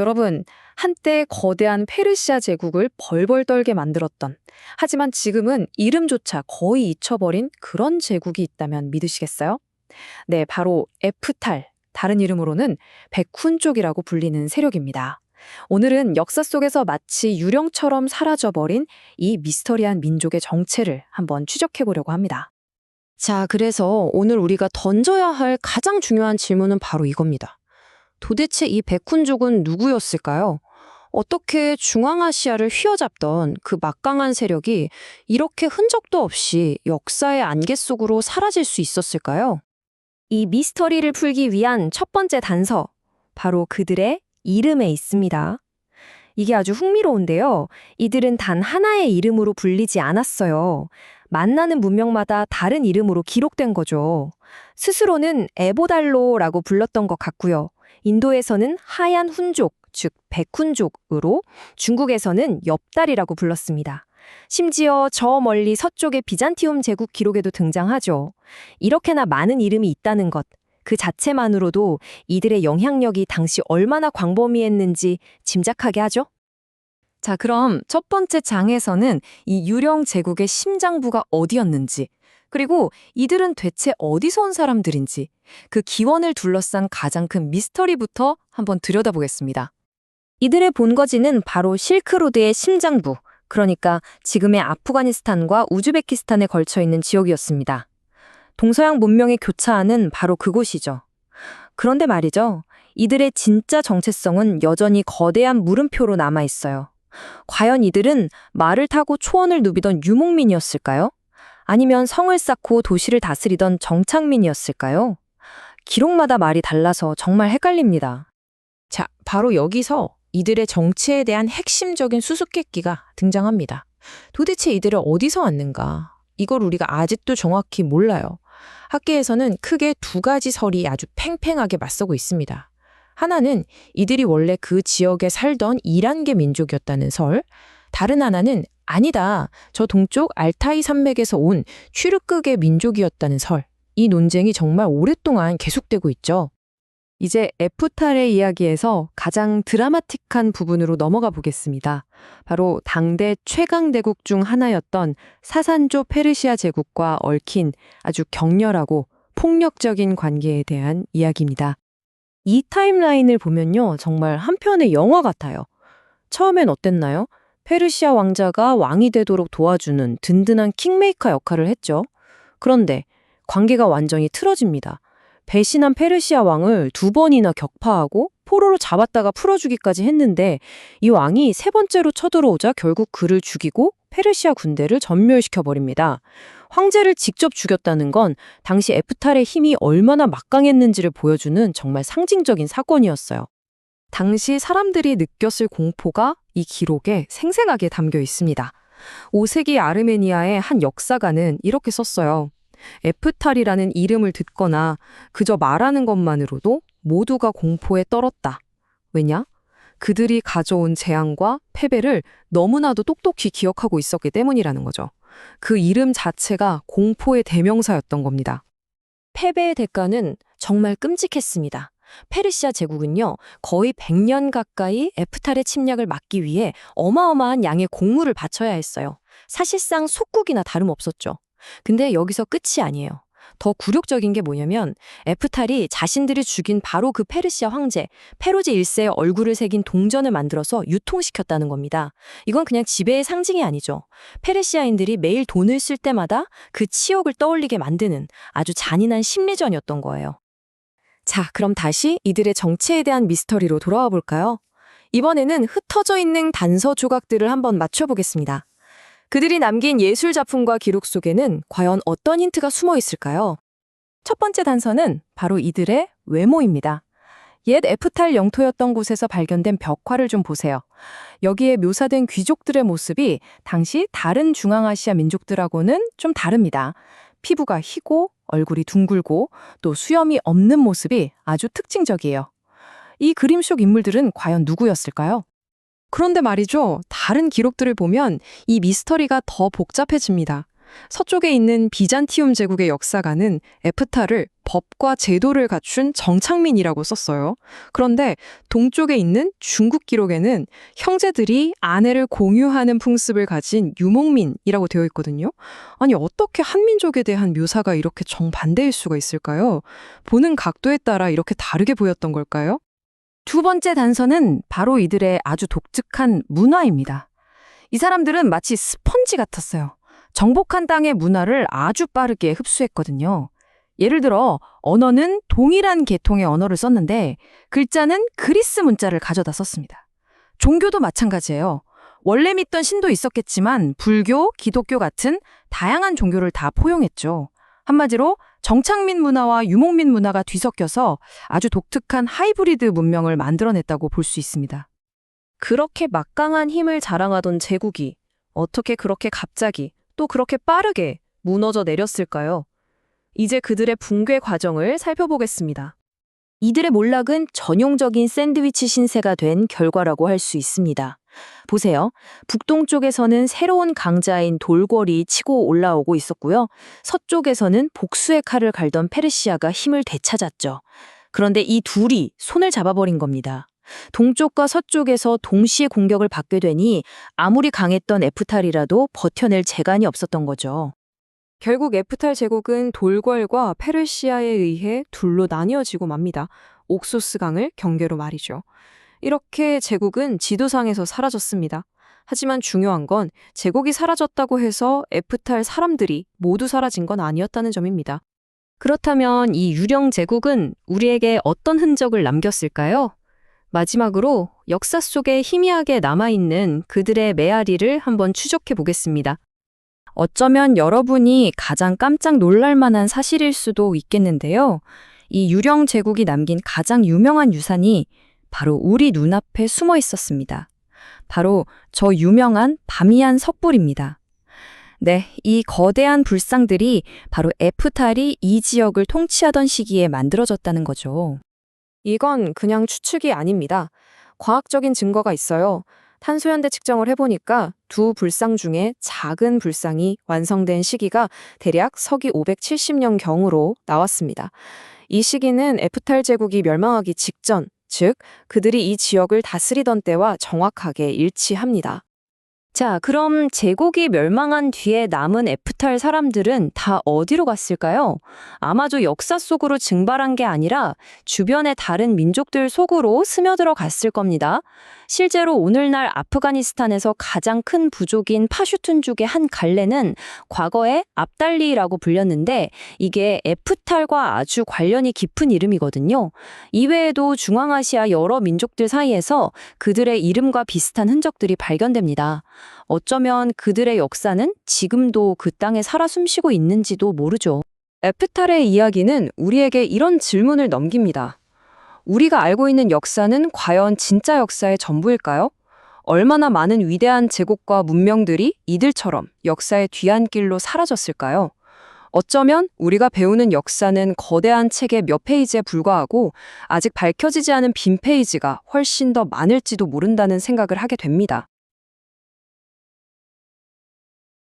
여러분, 한때 거대한 페르시아 제국을 벌벌 떨게 만들었던, 하지만 지금은 이름조차 거의 잊혀버린 그런 제국이 있다면 믿으시겠어요? 네, 바로 에프탈, 다른 이름으로는 백훈족이라고 불리는 세력입니다. 오늘은 역사 속에서 마치 유령처럼 사라져버린 이 미스터리한 민족의 정체를 한번 추적해 보려고 합니다. 자, 그래서 오늘 우리가 던져야 할 가장 중요한 질문은 바로 이겁니다. 도대체 이 백훈족은 누구였을까요? 어떻게 중앙아시아를 휘어잡던 그 막강한 세력이 이렇게 흔적도 없이 역사의 안개 속으로 사라질 수 있었을까요? 이 미스터리를 풀기 위한 첫 번째 단서, 바로 그들의 이름에 있습니다. 이게 아주 흥미로운데요. 이들은 단 하나의 이름으로 불리지 않았어요. 만나는 문명마다 다른 이름으로 기록된 거죠. 스스로는 에보달로라고 불렀던 것 같고요. 인도에서는 하얀 훈족, 즉 백훈족으로 중국에서는 엽달이라고 불렀습니다. 심지어 저 멀리 서쪽의 비잔티움 제국 기록에도 등장하죠. 이렇게나 많은 이름이 있다는 것, 그 자체만으로도 이들의 영향력이 당시 얼마나 광범위했는지 짐작하게 하죠. 자, 그럼 첫 번째 장에서는 이 유령 제국의 심장부가 어디였는지, 그리고 이들은 대체 어디서 온 사람들인지, 그 기원을 둘러싼 가장 큰 미스터리부터 한번 들여다보겠습니다. 이들의 본거지는 바로 실크로드의 심장부, 그러니까 지금의 아프가니스탄과 우즈베키스탄에 걸쳐 있는 지역이었습니다. 동서양 문명의 교차하는 바로 그곳이죠. 그런데 말이죠. 이들의 진짜 정체성은 여전히 거대한 물음표로 남아 있어요. 과연 이들은 말을 타고 초원을 누비던 유목민이었을까요? 아니면 성을 쌓고 도시를 다스리던 정착민이었을까요? 기록마다 말이 달라서 정말 헷갈립니다. 자, 바로 여기서 이들의 정체에 대한 핵심적인 수수께끼가 등장합니다. 도대체 이들은 어디서 왔는가? 이걸 우리가 아직도 정확히 몰라요. 학계에서는 크게 두 가지 설이 아주 팽팽하게 맞서고 있습니다. 하나는 이들이 원래 그 지역에 살던 이란계 민족이었다는 설, 다른 하나는 아니다. 저 동쪽 알타이 산맥에서 온 취르크계 민족이었다는 설. 이 논쟁이 정말 오랫동안 계속되고 있죠. 이제 에프탈의 이야기에서 가장 드라마틱한 부분으로 넘어가 보겠습니다. 바로 당대 최강대국 중 하나였던 사산조 페르시아 제국과 얽힌 아주 격렬하고 폭력적인 관계에 대한 이야기입니다. 이 타임라인을 보면요. 정말 한편의 영화 같아요. 처음엔 어땠나요? 페르시아 왕자가 왕이 되도록 도와주는 든든한 킹메이커 역할을 했죠. 그런데 관계가 완전히 틀어집니다. 배신한 페르시아 왕을 두 번이나 격파하고 포로로 잡았다가 풀어주기까지 했는데 이 왕이 세 번째로 쳐들어오자 결국 그를 죽이고 페르시아 군대를 전멸시켜 버립니다. 황제를 직접 죽였다는 건 당시 에프탈의 힘이 얼마나 막강했는지를 보여주는 정말 상징적인 사건이었어요. 당시 사람들이 느꼈을 공포가 이 기록에 생생하게 담겨 있습니다. 5세기 아르메니아의 한 역사가는 이렇게 썼어요. 에프탈이라는 이름을 듣거나 그저 말하는 것만으로도 모두가 공포에 떨었다. 왜냐? 그들이 가져온 재앙과 패배를 너무나도 똑똑히 기억하고 있었기 때문이라는 거죠. 그 이름 자체가 공포의 대명사였던 겁니다. 패배의 대가는 정말 끔찍했습니다. 페르시아 제국은요, 거의 100년 가까이 에프탈의 침략을 막기 위해 어마어마한 양의 공물을 바쳐야 했어요. 사실상 속국이나 다름없었죠. 근데 여기서 끝이 아니에요. 더 굴욕적인 게 뭐냐면 에프탈이 자신들이 죽인 바로 그 페르시아 황제 페로지 1세의 얼굴을 새긴 동전을 만들어서 유통시켰다는 겁니다. 이건 그냥 지배의 상징이 아니죠. 페르시아인들이 매일 돈을 쓸 때마다 그 치욕을 떠올리게 만드는 아주 잔인한 심리전이었던 거예요. 자, 그럼 다시 이들의 정체에 대한 미스터리로 돌아와 볼까요? 이번에는 흩어져 있는 단서 조각들을 한번 맞춰보겠습니다. 그들이 남긴 예술 작품과 기록 속에는 과연 어떤 힌트가 숨어 있을까요? 첫 번째 단서는 바로 이들의 외모입니다. 옛 에프탈 영토였던 곳에서 발견된 벽화를 좀 보세요. 여기에 묘사된 귀족들의 모습이 당시 다른 중앙아시아 민족들하고는 좀 다릅니다. 피부가 희고 얼굴이 둥글고 또 수염이 없는 모습이 아주 특징적이에요. 이 그림 속 인물들은 과연 누구였을까요? 그런데 말이죠. 다른 기록들을 보면 이 미스터리가 더 복잡해집니다. 서쪽에 있는 비잔티움 제국의 역사가는 에프타를 법과 제도를 갖춘 정착민이라고 썼어요. 그런데 동쪽에 있는 중국 기록에는 형제들이 아내를 공유하는 풍습을 가진 유목민이라고 되어 있거든요. 아니 어떻게 한민족에 대한 묘사가 이렇게 정반대일 수가 있을까요? 보는 각도에 따라 이렇게 다르게 보였던 걸까요? 두 번째 단서는 바로 이들의 아주 독특한 문화입니다. 이 사람들은 마치 스펀지 같았어요. 정복한 땅의 문화를 아주 빠르게 흡수했거든요. 예를 들어, 언어는 동일한 계통의 언어를 썼는데, 글자는 그리스 문자를 가져다 썼습니다. 종교도 마찬가지예요. 원래 믿던 신도 있었겠지만, 불교, 기독교 같은 다양한 종교를 다 포용했죠. 한마디로 정착민 문화와 유목민 문화가 뒤섞여서 아주 독특한 하이브리드 문명을 만들어냈다고 볼 수 있습니다. 그렇게 막강한 힘을 자랑하던 제국이 어떻게 그렇게 갑자기 또 그렇게 빠르게 무너져 내렸을까요? 이제 그들의 붕괴 과정을 살펴보겠습니다. 이들의 몰락은 전용적인 샌드위치 신세가 된 결과라고 할 수 있습니다. 보세요. 북동쪽에서는 새로운 강자인 돌궐이 치고 올라오고 있었고요. 서쪽에서는 복수의 칼을 갈던 페르시아가 힘을 되찾았죠. 그런데 이 둘이 손을 잡아버린 겁니다. 동쪽과 서쪽에서 동시에 공격을 받게 되니 아무리 강했던 에프탈이라도 버텨낼 재간이 없었던 거죠. 결국 에프탈 제국은 돌궐과 페르시아에 의해 둘로 나뉘어지고 맙니다. 옥소스 강을 경계로 말이죠. 이렇게 제국은 지도상에서 사라졌습니다. 하지만 중요한 건 제국이 사라졌다고 해서 에프탈 사람들이 모두 사라진 건 아니었다는 점입니다. 그렇다면 이 유령 제국은 우리에게 어떤 흔적을 남겼을까요? 마지막으로 역사 속에 희미하게 남아있는 그들의 메아리를 한번 추적해 보겠습니다. 어쩌면 여러분이 가장 깜짝 놀랄 만한 사실일 수도 있겠는데요. 이 유령 제국이 남긴 가장 유명한 유산이 바로 우리 눈앞에 숨어 있었습니다. 바로 저 유명한 바미안 석불입니다. 네, 이 거대한 불상들이 바로 에프탈이 이 지역을 통치하던 시기에 만들어졌다는 거죠. 이건 그냥 추측이 아닙니다. 과학적인 증거가 있어요. 탄소연대 측정을 해보니까 두 불상 중에 작은 불상이 완성된 시기가 대략 서기 570년경으로 나왔습니다. 이 시기는 에프탈 제국이 멸망하기 직전, 즉 그들이 이 지역을 다스리던 때와 정확하게 일치합니다. 자, 그럼 제국이 멸망한 뒤에 남은 에프탈 사람들은 다 어디로 갔을까요? 아마도 역사 속으로 증발한 게 아니라 주변의 다른 민족들 속으로 스며들어 갔을 겁니다. 실제로 오늘날 아프가니스탄에서 가장 큰 부족인 파슈툰족의 한 갈래는 과거에 압달리라고 불렸는데 이게 에프탈과 아주 관련이 깊은 이름이거든요. 이외에도 중앙아시아 여러 민족들 사이에서 그들의 이름과 비슷한 흔적들이 발견됩니다. 어쩌면 그들의 역사는 지금도 그 땅에 살아 숨쉬고 있는지도 모르죠. 에프탈의 이야기는 우리에게 이런 질문을 넘깁니다. 우리가 알고 있는 역사는 과연 진짜 역사의 전부일까요? 얼마나 많은 위대한 제국과 문명들이 이들처럼 역사의 뒤안길로 사라졌을까요? 어쩌면 우리가 배우는 역사는 거대한 책의 몇 페이지에 불과하고 아직 밝혀지지 않은 빈 페이지가 훨씬 더 많을지도 모른다는 생각을 하게 됩니다.